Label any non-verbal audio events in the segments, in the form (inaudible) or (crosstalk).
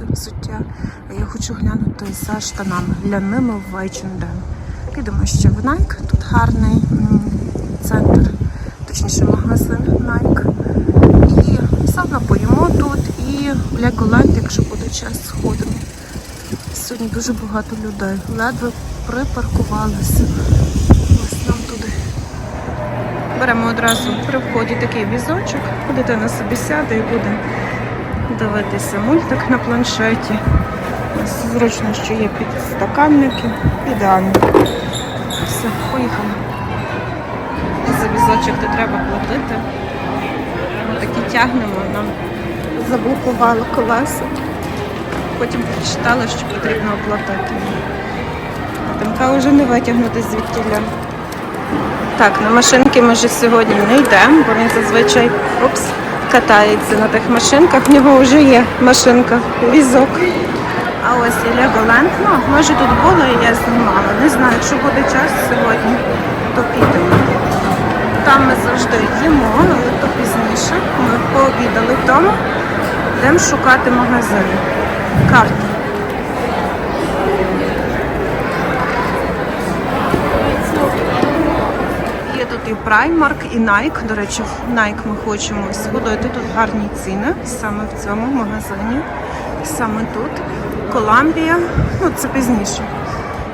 купити взуття. Я хочу глянути за штанами ляними в H&M. Підемо ще в Nike. Тут гарний центр, точніше магазин Nike. І саме поїмо тут і в Legoland, якщо буде час, сходимо. Сьогодні дуже багато людей. Ледве припаркувалися. Ось нам туди. Беремо одразу при вході такий візочок. Дитина собі сяде і буде дивитися мультик на планшеті. Зручно, що є підстаканники. Ідеально. Все, поїхали. За візочок не треба платити. Ми такі тягнемо, нам заблокували колеса. Потім прочитала, що потрібно оплатити. А Тимка вже не витягнути звідтіля. Так, на машинки ми вже сьогодні не йдемо, бо він зазвичай упс, катається на тих машинках. В нього вже є машинка, візок. А ось і Legoland. Ну, може тут було і я знімала. Не знаю, якщо буде час сьогодні, то підемо. Там ми завжди їмо, але то пізніше. Ми пообідали вдома. Йдемо шукати магазини. Карти. Є тут і Primark, і Nike. До речі, Nike ми хочемо сходити. Тут гарні ціни саме в цьому магазині. Саме тут. Columbia, ну це пізніше.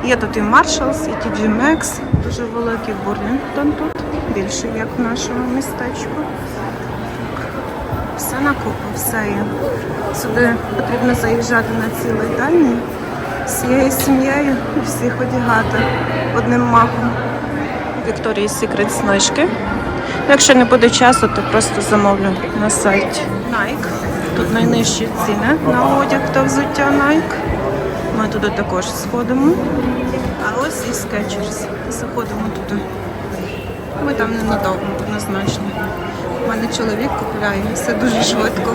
Є тут і Marshalls, і TG Maxx, дуже великий Бурлінгтон тут, більше як в нашому містечку. Все на купу, все є. Сюди потрібно заїжджати на цілий з всією сім'єю і всіх одягати одним махом. Victoria's Secret знижки. Якщо не буде часу, то просто замовлю на сайті. Nike. Тут найнижчі ціни на одяг та взуття Nike. Ми туди також сходимо. А ось і Skechers. Заходимо туди. Ми там ненадовго, однозначно. У мене чоловік купляє, все дуже швидко.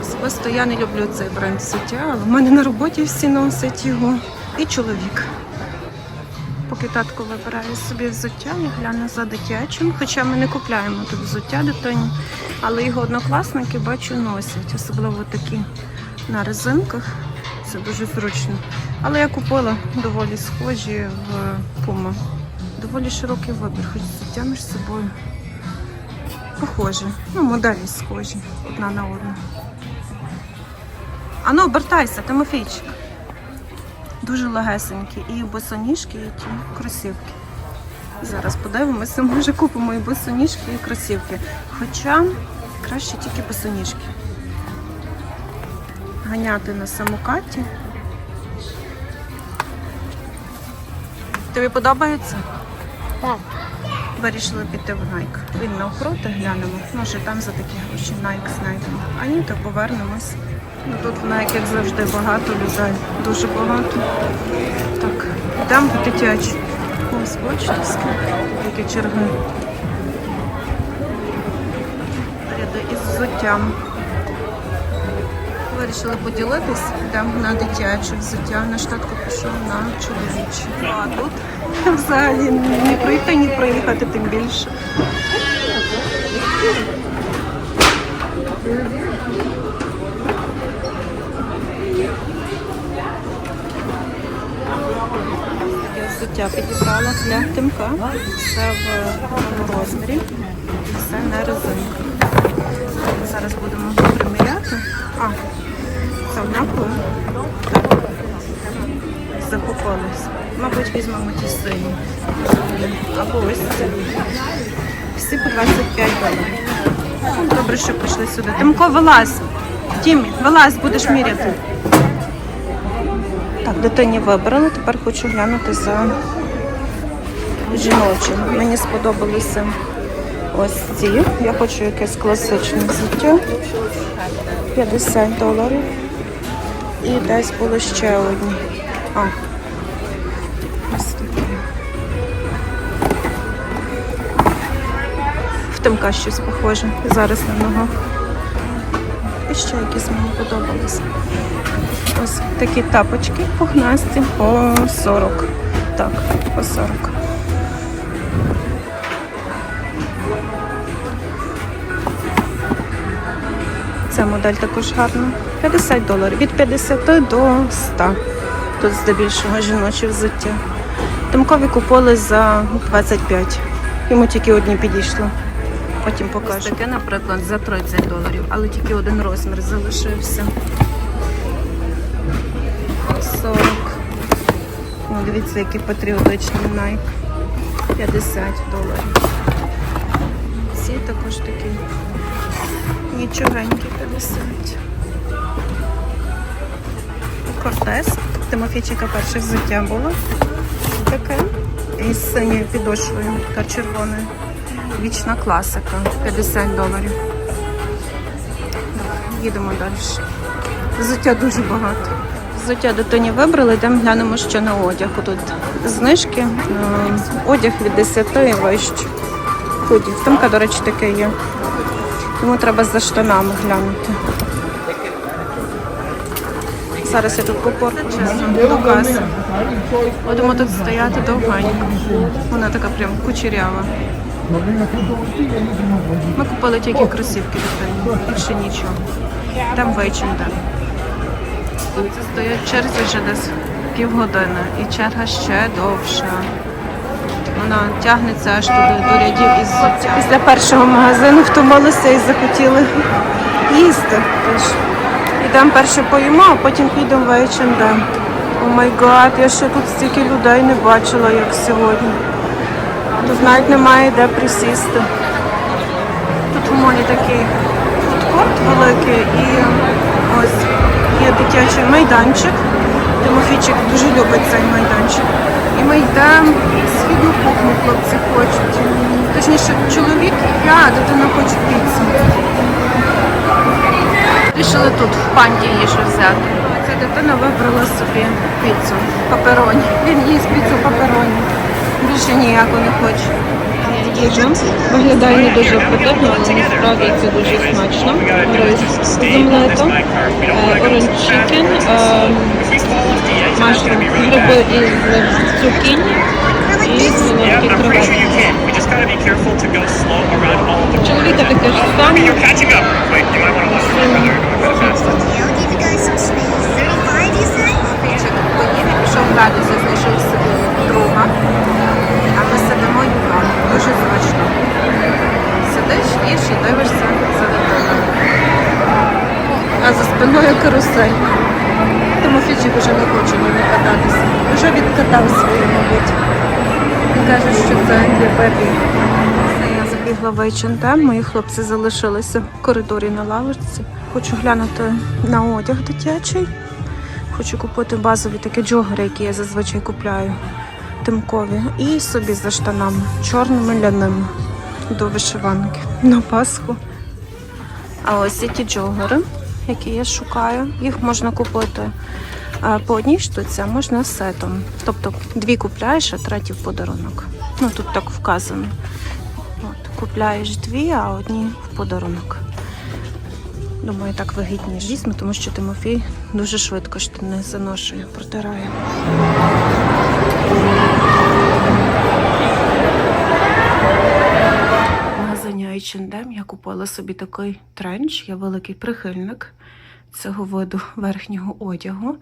Особисто я не люблю цей бренд взуття, але в мене на роботі всі носять його. І чоловік. Поки татко вибирає собі взуття, я гляну за дитячим. Хоча ми не купляємо тут взуття дитині, але його однокласники бачу носять, особливо такі на резинках. Це дуже зручно. Але я купила доволі схожі в Puma. Доволі широкий вибір, хоч взуття між собою похоже. Ну, моделі схожі одна на одну. Ану, обертайся, Тимофійчик. Дуже легесенькі. І босоніжки, і ті кросівки. Зараз подивимося, може купимо і босоніжки, і кросівки. Хоча краще тільки босоніжки. Ганяти на самокаті. Тобі подобається? Так. Вирішили піти в Nike. Він навпроти глянемо. Може там за такі гроші Nike знайдемо. А ні, то повернемось. Ну тут в Nike, як завжди, багато людей. Дуже багато. Так, по дитячі. Ось бачите, скільки які черги. Ряди із взуттям. Вирішили поділитись, йдемо на дитяче взуття. Наш татко пішов на чоловіче. А тут взагалі не пройти, ні проїхати, тим більше. Взуття підібрала для тимка. Все в розмірі. Все на резинку. Зараз будемо приміряти. А, це однаково? Так. Закупились. Мабуть, візьмемо ті сині. Або ось ці. Всі по 25 доларів. Добре, що прийшли сюди. Тимко, вилазь. Тімі, вилазь, будеш міряти. Так, дитині вибрали. Тепер хочу глянути за жіночим. Мені сподобалися ось ці. Я хочу якесь класичне взуття. 50 доларів. І десь були ще одні. А. Ось такі. В Тимка щось похоже. Зараз на ногах. Ще якісь мені подобалися. Ось такі тапочки пухнасті по 40. Так, по 40. Ця модель також гарна. 50 доларів. Від 50 до 100. Тут здебільшого жіноче взуття. Тимкові купили за 25. Йому тільки одні підійшло. Потім покажу. Ось таке, наприклад, за 30 доларів, але тільки один розмір залишився. 40. Ну, дивіться, який патріотичний Nike. 50 доларів. Ці також такі нічогенькі 50. Кортес. Тимофійчика перше взуття було. Таке. Із синьою підошвою та червоною. Вічна класика. 50 доларів. Так, Їдемо далі. Взуття дуже багато. Взуття дитині вибрали, йдемо глянемо, що на одяг. Тут знижки, одяг від 10 і вище. Худі. Тимка, до речі, таке є. Тому треба за штанами глянути. Зараз я тут попорку чесно, до. Будемо тут стояти довгенько. Вона така прям кучерява. Ми купили тільки кросівки дитині, більше нічого. Там вечір. Тут стоять в черзі вже десь півгодини і черга ще довша. Вона тягнеться аж туди до рядів із взуття. Після першого магазину втомилися і захотіли їсти. Тож йдемо перше поїмо, а потім підемо в H&M. О май гад, я ще тут стільки людей не бачила, як сьогодні. Тут навіть немає де присісти. Тут в молі такий фудкорт великий і ось є дитячий майданчик. Тимофійчик дуже любить цей майданчик. І ми йдемо східну кухню, хлопці хочуть. Точніше, чоловік, я, а дитина хоче піцу. Рішили тут в панді їжу взяти. Ця дитина вибрала собі піцу папероні. Він їсть піцу папероні. Більше ніяку не. Їжа виглядає не дуже апетитно, але насправді це дуже смачно. Рис з омлетом, оранж чікен, машрум, гриби із цукіні і солодкі креветки. Чоловіка таке ж саме. H&M, мої хлопці залишилися в коридорі на лавочці. Хочу глянути на одяг дитячий. Хочу купити базові такі джогери, які я зазвичай купляю тимкові. І собі за штанами чорними ляними до вишиванки на Пасху. А ось ті джогери, які я шукаю. Їх можна купити по одній штуці, а можна сетом. Тобто дві купляєш, а третій в подарунок. Ну тут так вказано. Купляєш дві, а одні в подарунок. Думаю, так вигідніше. Дійсно, тому що Тимофій дуже швидко штани заношує, протирає. В магазині H&M я купила собі такий тренч. Я великий прихильник цього виду верхнього одягу.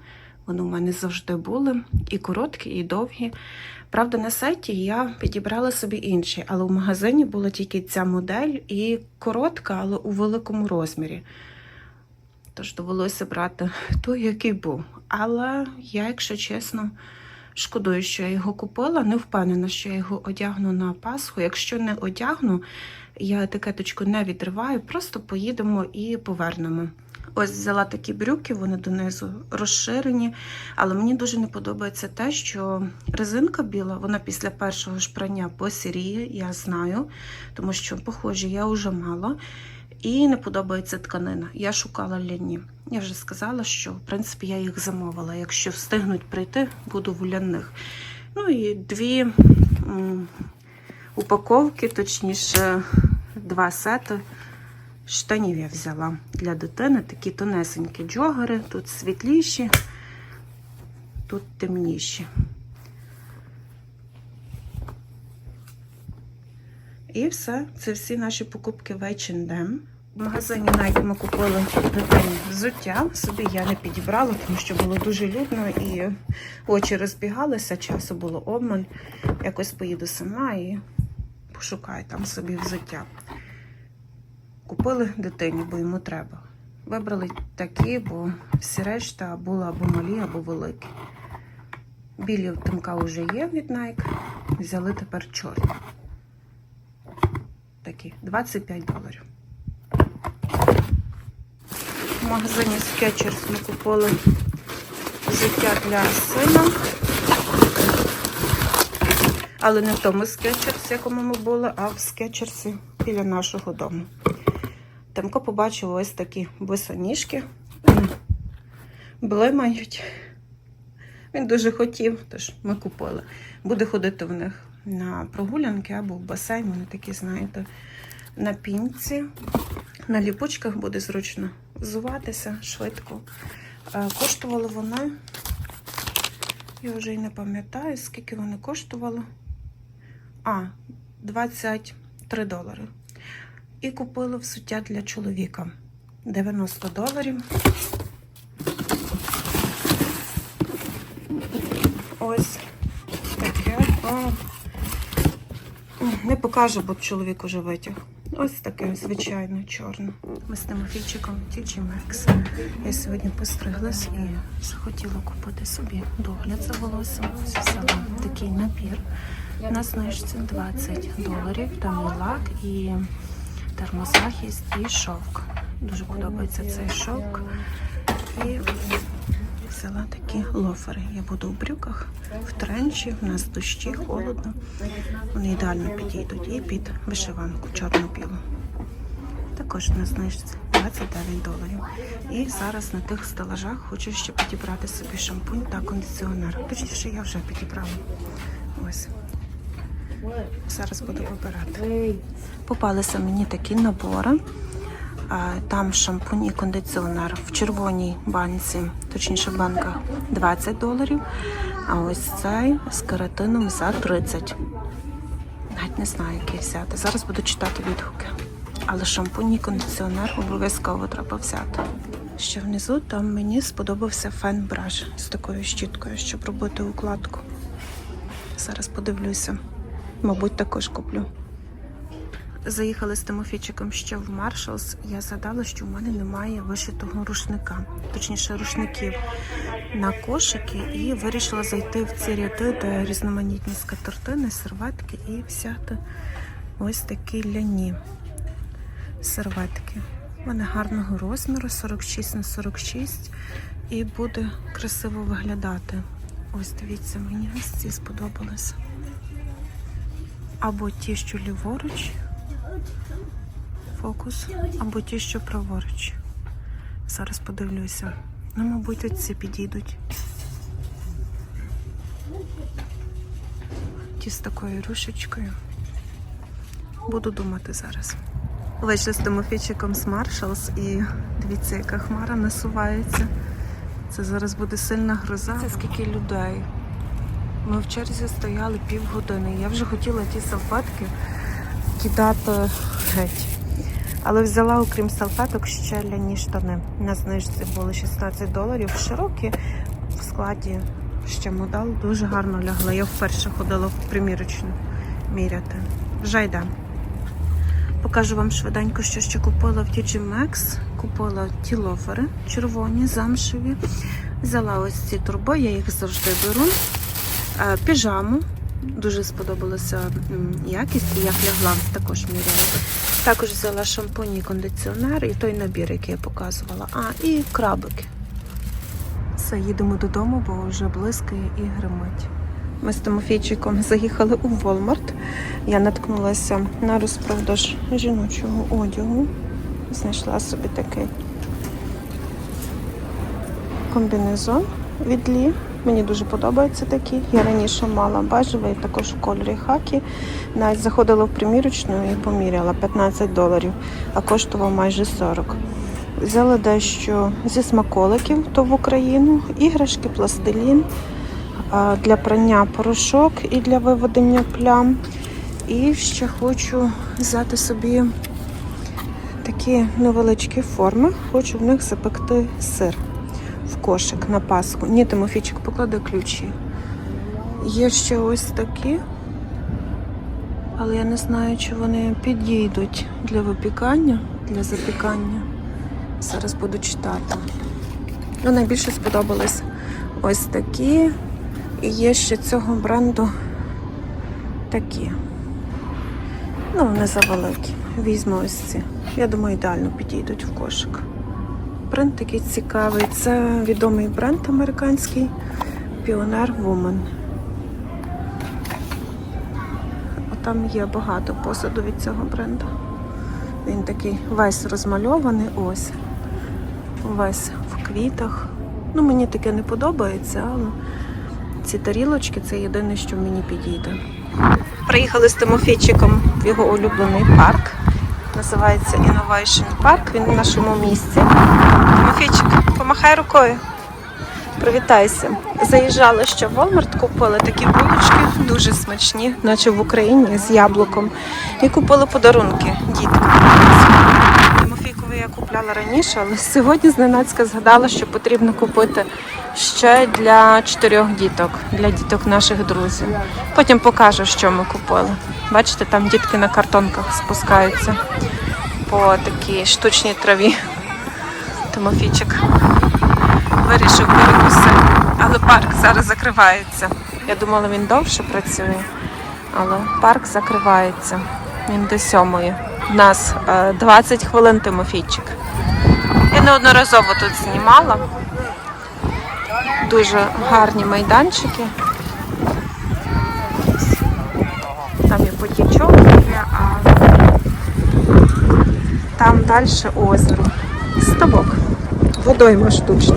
Вони у мене завжди були і короткі, і довгі. Правда, на сайті я підібрала собі інші, але в магазині була тільки ця модель і коротка, але у великому розмірі. Тож довелося брати той, який був. Але я, якщо чесно, шкодую, що я його купила. Не впевнена, що я його одягну на Пасху. Якщо не одягну, я етикеточку не відриваю, просто поїдемо і повернемо. Ось взяла такі брюки, вони донизу розширені, але мені дуже не подобається те, що резинка біла, вона після першого ж прання посіріє, я знаю, тому що, похоже, я вже мала. І не подобається тканина. Я шукала ляні. Я вже сказала, що в принципі я їх замовила. Якщо встигнуть прийти, буду в ляних. Ну і дві упаковки, точніше, два сети штанів я взяла для дитини. Такі тонесенькі джогери. Тут світліші, тут темніші. І все. Це всі наші покупки в H&M. В магазині Nike ми купили дитині взуття. Собі я не підібрала, тому що було дуже людно і очі розбігалися, часу було обмаль. Якось поїду сама і пошукаю там собі взуття. Купили дитині, бо йому треба. Вибрали такі, бо всі решта були або малі, або великі. Білі в Тимка вже є від Nike. Взяли тепер чорні. Такі 25 доларів. В магазині Skechers ми купили взуття для сина. Але не в тому Skechers, якому ми були, а в Skechers біля нашого дому. Тимко побачив ось такі босоніжки. Блимають. Він дуже хотів, тож ми купили. Буде ходити в них на прогулянки або в басейн. Вони такі, знаєте, на пінці. На ліпучках буде зручно взуватися швидко. Е, Коштували вони, я вже й не пам'ятаю, скільки вони коштували. А, 23 долари. І купили взуття для чоловіка. 90 доларів. Ось таке. О, не покажу, бо чоловік уже витяг. Ось таке, звичайно, чорне. Ми з Тимофійчиком Тічі Мекс. Я сьогодні постриглась і захотіла купити собі догляд за волоссям. Взяла такий набір. На знижці 20 доларів. Там і лак, і термозахист, і шовк. Дуже подобається цей шовк. І взяла такі лофери. Я буду в брюках, в тренчі, в нас дощі, холодно. Вони ідеально підійдуть і під вишиванку чорно-білу. Також на знижці 29 доларів. І зараз на тих стелажах хочу ще підібрати собі шампунь та кондиціонер. Точніше, я вже підібрала. Ось. Зараз буду вибирати. Попалися мені такі набори. Там шампунь і кондиціонер в червоній банці, точніше в банках 20 доларів. А ось цей з кератином за 30. Навіть не знаю, який взяти. Зараз буду читати відгуки. Але шампунь і кондиціонер обов'язково треба взяти. Ще внизу там мені сподобався фен-браш з такою щіткою, щоб робити укладку. Зараз подивлюся. Мабуть, також куплю. Заїхали з Тимофійчиком ще в Маршалс. Я згадала, що в мене немає вишитого рушника, точніше рушників на кошики, і вирішила зайти в ці ряди, де різноманітні скатертини, серветки, і взяти ось такі ляні серветки. У мене гарного розміру 46 на 46 і буде красиво виглядати. Ось дивіться, мені ось ці сподобалися. Або ті, що ліворуч, фокус, або ті, що праворуч. Зараз подивлюся. Ну, мабуть, оці підійдуть. Ті з такою рушечкою. Буду думати зараз. Вийшли з Тимофійчиком з Маршалс і дивіться, яка хмара насувається. Це зараз буде сильна гроза. Це скільки людей. Ми в черзі стояли півгодини. Я вже хотіла ті салфетки кидати геть. Але взяла, окрім салфеток, ще ляні штани. На знижці були 16 доларів. Широкі в складі ще модал. Дуже гарно лягла. Я вперше ходила в примірочну міряти. Вже йдемо. Покажу вам швиденько, що ще купила в TG Maxx. Купила ті лофери червоні, замшеві. Взяла ось ці турбо, я їх завжди беру. Е, Піжаму. Дуже сподобалася якість і як лягла, також міряю. Також взяла шампунь і кондиціонер і той набір, який я показувала. А, і крабики. Все, їдемо додому, бо вже блискає і гримить. Ми з Тимофійчиком заїхали у Walmart. Я наткнулася на розпродаж жіночого одягу. Знайшла собі такий комбінезон від Лі. Мені дуже подобається такий. Я раніше мала бежевий, також у кольорі хакі. Навіть заходила в примірочну і поміряла 15 доларів, а коштував майже 40. Взяла дещо зі смаколиків, то в Україну, іграшки, пластилін, для прання порошок і для виведення плям. І ще хочу взяти собі такі невеличкі форми. Хочу в них запекти сир в кошик на Пасху. Ні, Тимофійчик, поклади ключі. Є ще ось такі, але я не знаю, чи вони підійдуть для випікання, для запікання. Зараз буду читати. Ну, найбільше сподобались ось такі. І є ще цього бренду такі. Ну, вони завеликі. Візьму ось ці. Я думаю, ідеально підійдуть в кошик. Бренд такий цікавий. Це відомий бренд американський Pioneer Woman. Там є багато посуду від цього бренду. Він такий весь розмальований, ось. Весь в квітах. Ну, мені таке не подобається, але ці тарілочки це єдине, що мені підійде. Приїхали з Тимофійчиком в його улюблений парк. Називається Innovation Park. Він в нашому місці. Тимофійчик, помахай рукою. Привітайся. Заїжджали ще в Walmart, купили такі булочки, дуже смачні, наче в Україні з яблуком. І купили подарунки діткам. Я купляла раніше, але сьогодні зненацька згадала, що потрібно купити ще для чотирьох діток, для діток наших друзів. Потім покажу, що ми купили. Бачите, там дітки на картонках спускаються по такій штучній траві. Тимофійчик вирішив перекусити. Але парк зараз закривається. Я думала, він довше працює, але парк закривається. Він до сьомої. У нас е, 20 хвилин Тимофійчик. Я неодноразово тут знімала. Дуже гарні майданчики. Там є потічок, а там далі озеро. Ставок. Водойма штучна.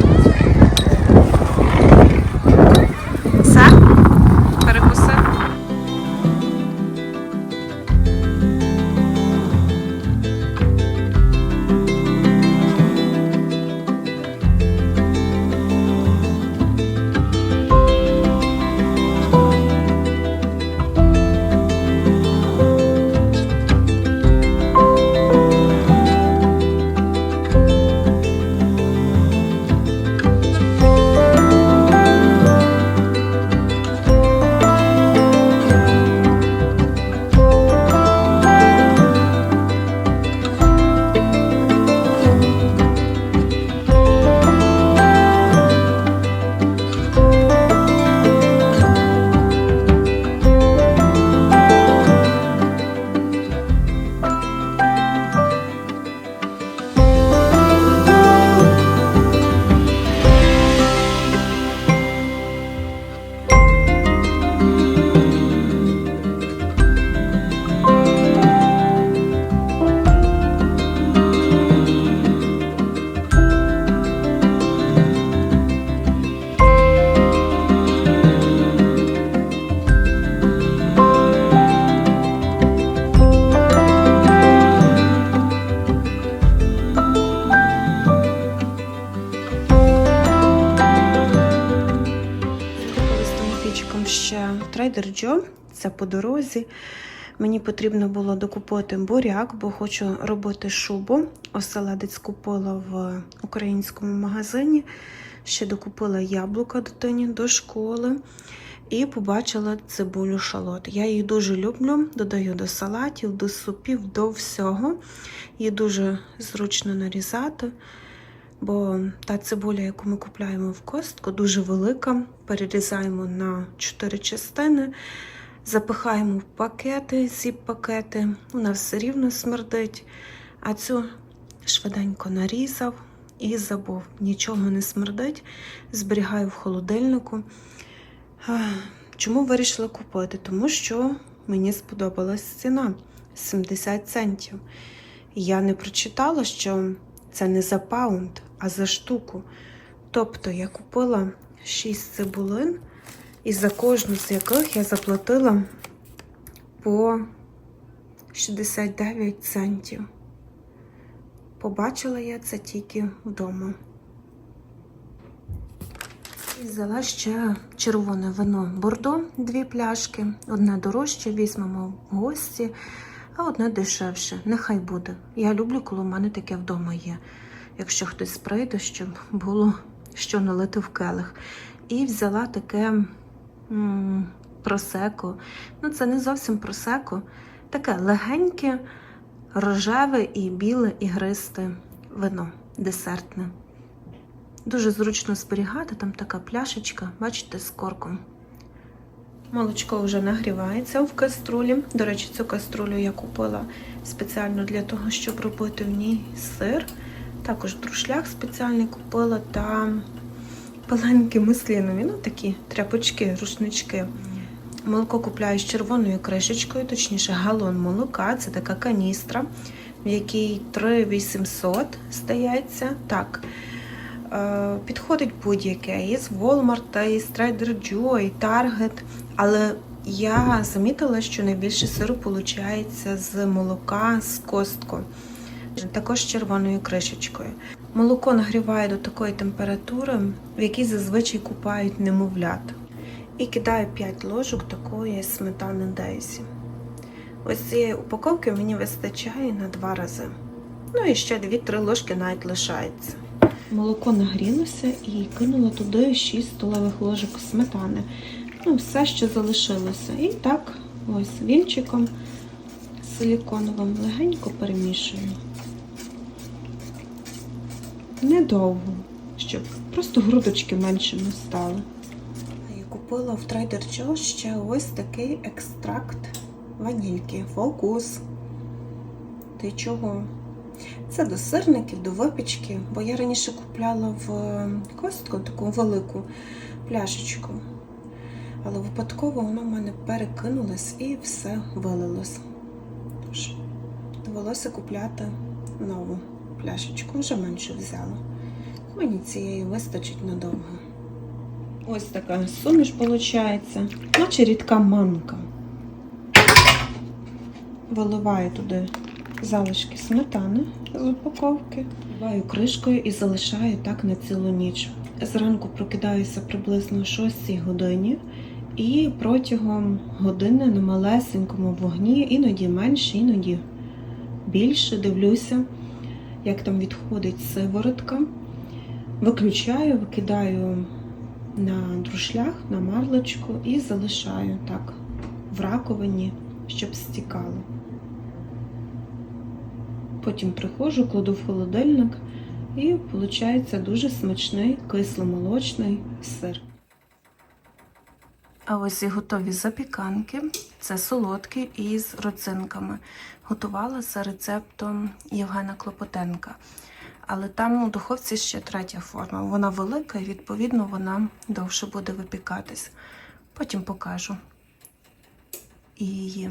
Джо. Це по дорозі. Мені потрібно було докупити буряк, бо хочу робити шубу. Оселедець купила в українському магазині. Ще докупила яблука дитині до школи. І побачила цибулю шалот. Я її дуже люблю, додаю до салатів, до супів, до всього. Її дуже зручно нарізати. Бо та цибуля, яку ми купляємо в костку, дуже велика. Перерізаємо на 4 частини, запихаємо в пакети, зіп-пакети. Вона все рівно смердить. А цю швиденько нарізав і забув. Нічого не смердить. Зберігаю в холодильнику. Чому вирішила купити? Тому що мені сподобалась ціна 70 центів. Я не прочитала, що це не за паунд, а за штуку. Тобто я купила 6 цибулин, і за кожну з яких я заплатила по 69 центів. Побачила я це тільки вдома. І взяла ще червоне вино Бордо, дві пляшки. Одне дорожче, візьмемо в гості. а одне дешевше. Нехай буде. Я люблю, коли в мене таке вдома є. Якщо хтось прийде, щоб було що налити в келих. І взяла таке м, просеко. Ну, це не зовсім просеко, таке легеньке, рожеве і біле ігристе вино десертне. Дуже зручно зберігати, там така пляшечка, бачите, з корком. Молочко вже нагрівається в каструлі. До речі, цю каструлю я купила спеціально для того, щоб робити в ній сир. Також друшлях спеціальний купила та паленькі мислинові, ну такі тряпочки, рушнички. Молоко купляю з червоною кришечкою, точніше галон молока. Це така каністра, в якій 3800 здається. Так. Е, Підходить будь-яке із Walmart, із Trader Joe, і Target. Але я замітила, що найбільше сиру виходить з молока з костку. Також з червоною кришечкою. Молоко нагріває до такої температури, в якій зазвичай купають немовлят. І кидаю 5 ложок такої сметани Дейзі. Ось цієї упаковки мені вистачає на 2 рази. Ну і ще 2-3 ложки навіть лишається. Молоко нагрілося і кинула туди 6 столових ложок сметани. Ну, все, що залишилося. І так, ось вінчиком силіконовим легенько перемішую. Недовго, щоб просто грудочки меншими стали. Я купила в Trader Joe ще ось такий екстракт ванільки. Фокус. Ти чого? Це до сирників, до випічки, бо я раніше купляла в костку таку велику пляшечку. Але випадково воно в мене перекинулось і все вилилось. Тож, довелося купляти нову пляшечку, вже менше взяла. Мені цієї вистачить надовго. Ось така суміш виходить, наче рідка манка. Виливаю туди залишки сметани з упаковки, вливаю кришкою і залишаю так на цілу ніч. Зранку прокидаюся приблизно о 6 годині і протягом години на малесенькому вогні, іноді менше, іноді більше дивлюся, як там відходить сиворотка. Виключаю, викидаю на друшлях, на марлечку і залишаю так в раковині, щоб стікало. Потім приходжу, кладу в холодильник і виходить дуже смачний кисломолочний сир. А ось і готові запіканки. Це солодкі із родзинками. Готувала за рецептом Євгена Клопотенка. Але там у духовці ще третя форма. Вона велика і, відповідно, вона довше буде випікатись. Потім покажу і.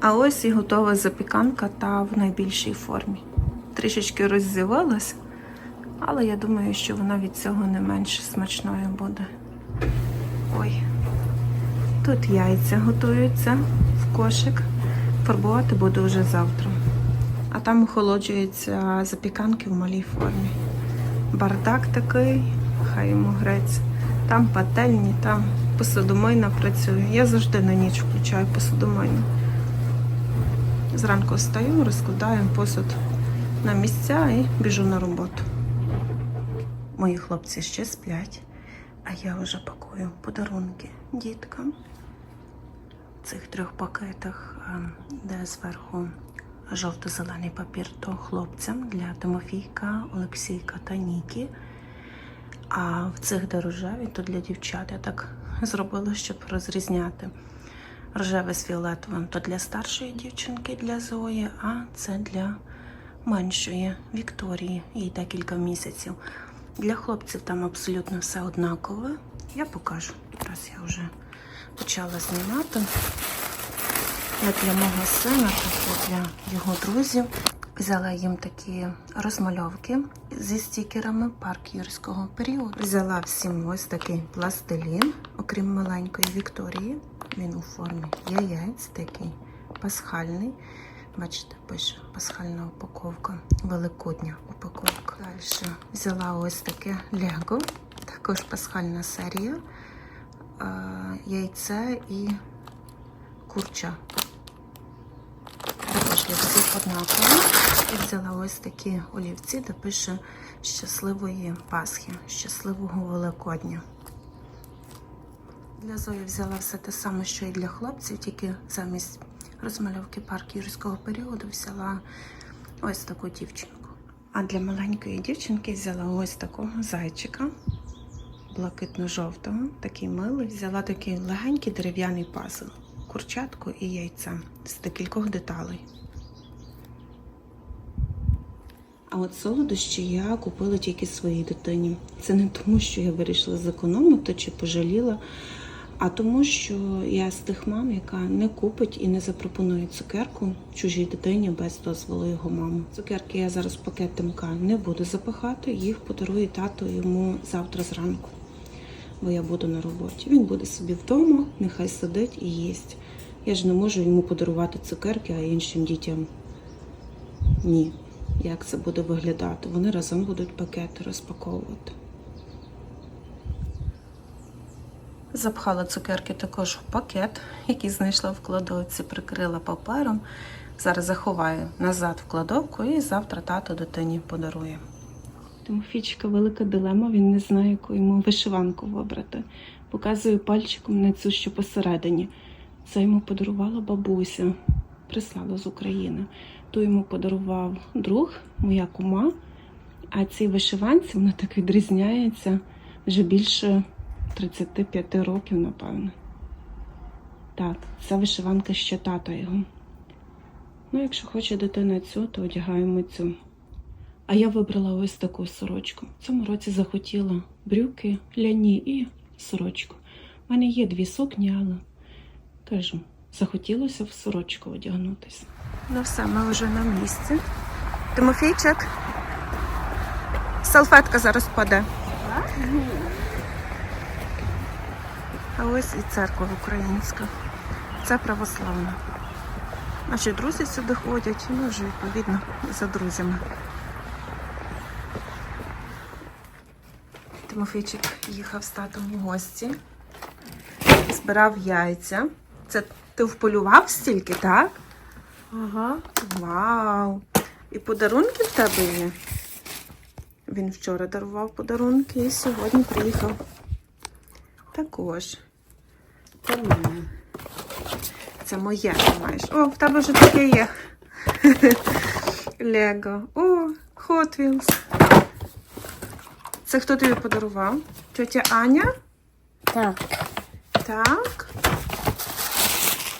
А ось і готова запіканка та в найбільшій формі. Трішечки роззівалась, але я думаю, що вона від цього не менш смачною буде. Ой, тут яйця готуються в кошик. Фарбувати буду вже завтра. А там охолоджуються запіканки в малій формі. Бардак такий, хай йому грець. Там пательні, там посудомийна працює. Я завжди на ніч включаю посудомийну. Зранку встаю, розкладаю посуд на місця і біжу на роботу. Мої хлопці ще сплять, а я вже пакую подарунки діткам. Цих трьох пакетах, ем, де зверху жовто-зелений папір, то хлопцям для Тимофійка, Олексійка та Нікі. А в цих де рожеві, то для дівчат я так зробила, щоб розрізняти. Рожеве з фіолетовим то для старшої дівчинки, для Зої, а це для меншої Вікторії, їй декілька місяців. Для хлопців там абсолютно все однакове. Я покажу. Зараз я вже почала знімати. Як для мого сина, так і для його друзів. Взяла їм такі розмальовки зі стікерами парк юрського періоду. Взяла всім ось такий пластилін, окрім маленької Вікторії. Він у формі яєць, такий пасхальний. Бачите, пише пасхальна упаковка, великодня упаковка. Далі взяла ось таке Лего, також пасхальна серія, яйце і курча. однакові. І взяла ось такі олівці, де пише щасливої Пасхи, щасливого Великодня. Для Зої взяла все те саме, що і для хлопців, тільки замість розмальовки парк юрського періоду взяла ось таку дівчинку. А для маленької дівчинки взяла ось такого зайчика блакитно-жовтого, такий милий. Взяла такий легенький дерев'яний пазл, курчатку і яйця з декількох деталей. А от солодощі я купила тільки своїй дитині. Це не тому, що я вирішила зекономити чи пожаліла, а тому, що я з тих мам, яка не купить і не запропонує цукерку чужій дитині без дозволу його мами. Цукерки я зараз пакет тимка не буду запихати, їх подарує тато йому завтра зранку, бо я буду на роботі. Він буде собі вдома, нехай сидить і їсть. Я ж не можу йому подарувати цукерки, а іншим дітям ні. Як це буде виглядати? Вони разом будуть пакети розпаковувати. Запхала цукерки також в пакет, який знайшла в кладовці, прикрила папером. Зараз заховаю назад в кладовку і завтра тато дитині подарує. Тимофійчика велика дилема, він не знає, яку йому вишиванку вибрати. Показую пальчиком на цю, що посередині. Це йому подарувала бабуся, прислала з України. Ту йому подарував друг, моя кума. А ці вишиванці вони так відрізняються вже більше 35 років, напевно. Так, це вишиванка ще тата його. Ну, якщо хоче дитина цю, то одягаємо цю. А я вибрала ось таку сорочку. В цьому році захотіла брюки, ляні і сорочку. У мене є дві сукні, але кажу, захотілося в сорочку одягнутися. Ну все, ми вже на місці. Тимофійчик. Салфетка зараз впаде. А ось і церква українська. Це православна. Наші друзі сюди ходять, ми вже відповідно за друзями. Тимофійчик їхав з татом в гості, збирав яйця. Це ти вполював стільки, так? Ага. Вау! І подарунки в тебе є? Він вчора дарував подарунки і сьогодні приїхав також. Це мене. Це моє маєш. О, в тебе вже таке є. (laughs) Лего. О, Hot Wheels. Це хто тобі подарував? Тетя Аня? Так. Так.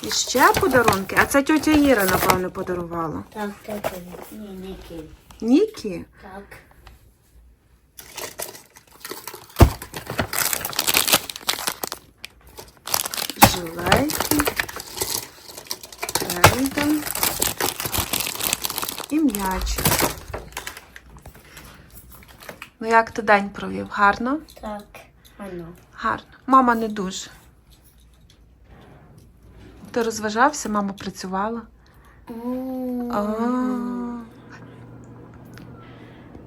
І ще подарунки. А це тетя Іра, напевно, подарувала. Так, так. Ні, не кіль. Нікі? Так. жилетки, крейда і м'яч. Ну, як ти день провів? Гарно? Так. Ану. Гарно. Мама не дуже. Ти розважався, мама працювала. А,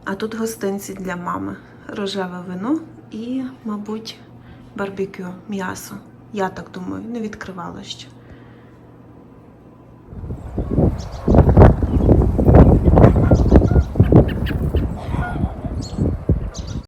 а тут гостинці для мами. Рожеве вино і, мабуть, барбекю, м'ясо. Я так думаю, не відкривала ще.